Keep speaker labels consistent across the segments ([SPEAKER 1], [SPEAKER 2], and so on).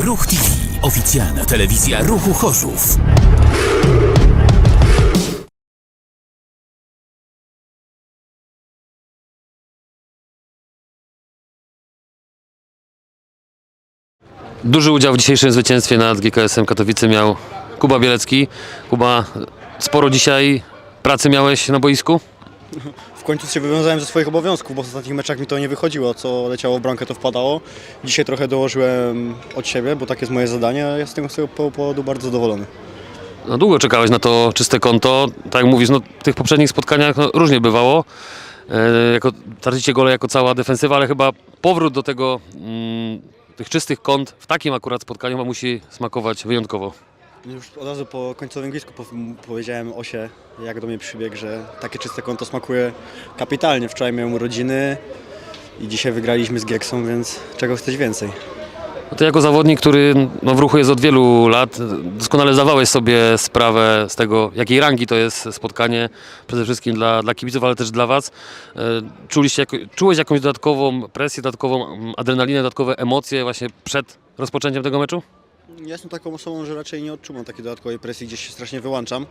[SPEAKER 1] Ruch TV. Oficjalna telewizja Ruchu Chorzów.
[SPEAKER 2] Duży udział w dzisiejszym zwycięstwie nad GKS-em Katowice miał Kuba Bielecki. Kuba, sporo dzisiaj pracy miałeś na boisku?
[SPEAKER 3] W końcu się wywiązałem ze swoich obowiązków, bo w ostatnich meczach mi to nie wychodziło. Co leciało w bramkę, to wpadało. Dzisiaj trochę dołożyłem od siebie, bo takie jest moje zadanie. Ja tego z tego powodu bardzo zadowolony.
[SPEAKER 2] No, długo czekałeś na to czyste konto. Tak jak mówisz, no, w tych poprzednich spotkaniach no, różnie bywało. E, tracicie gole jako cała defensywa, ale chyba powrót do tego, mm, tych czystych kąt w takim akurat spotkaniu wam musi smakować wyjątkowo.
[SPEAKER 3] Już od razu po końcowym po, powiedziałem Osie, jak do mnie przybiegł, że takie czyste konto smakuje kapitalnie. Wczoraj miałem urodziny i dzisiaj wygraliśmy z Gieksą, więc czego chceć więcej.
[SPEAKER 2] No ty jako zawodnik, który no, w ruchu jest od wielu lat, doskonale zdawałeś sobie sprawę z tego, jakiej rangi to jest spotkanie, przede wszystkim dla, dla kibiców, ale też dla Was. E, Czuliście, czułeś jakąś dodatkową presję, dodatkową adrenalinę, dodatkowe emocje właśnie przed rozpoczęciem tego meczu?
[SPEAKER 3] Ja jestem taką osobą, że raczej nie odczuwam takiej dodatkowej presji, gdzieś się strasznie wyłączam,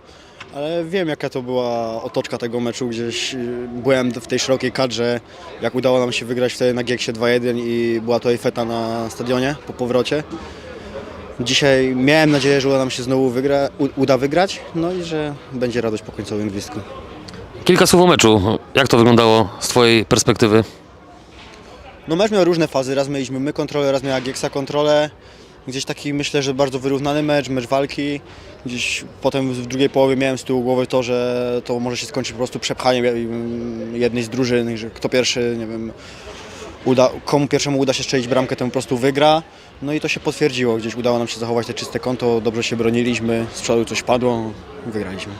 [SPEAKER 3] ale wiem jaka to była otoczka tego meczu, gdzieś y, byłem w tej szerokiej kadrze, jak udało nam się wygrać wtedy na Gieksie 2-1 i była to feta na stadionie po powrocie. Dzisiaj miałem nadzieję, że uda nam się znowu wygra, uda wygrać, no i że będzie radość po końcowym gwizdku.
[SPEAKER 2] Kilka słów o meczu. Jak to wyglądało z Twojej perspektywy?
[SPEAKER 3] No mecz miał różne fazy, raz mieliśmy my kontrolę, raz miała Gieksa kontrolę. Gdzieś taki myślę, że bardzo wyrównany mecz, mecz walki. Gdzieś potem w drugiej połowie miałem z tyłu głowy to, że to może się skończyć po prostu przepchaniem jednej z drużyn, że kto pierwszy, nie wiem, uda, komu pierwszemu uda się strzelić bramkę, ten po prostu wygra. No i to się potwierdziło, gdzieś udało nam się zachować te czyste konto, dobrze się broniliśmy, z przodu coś padło, wygraliśmy.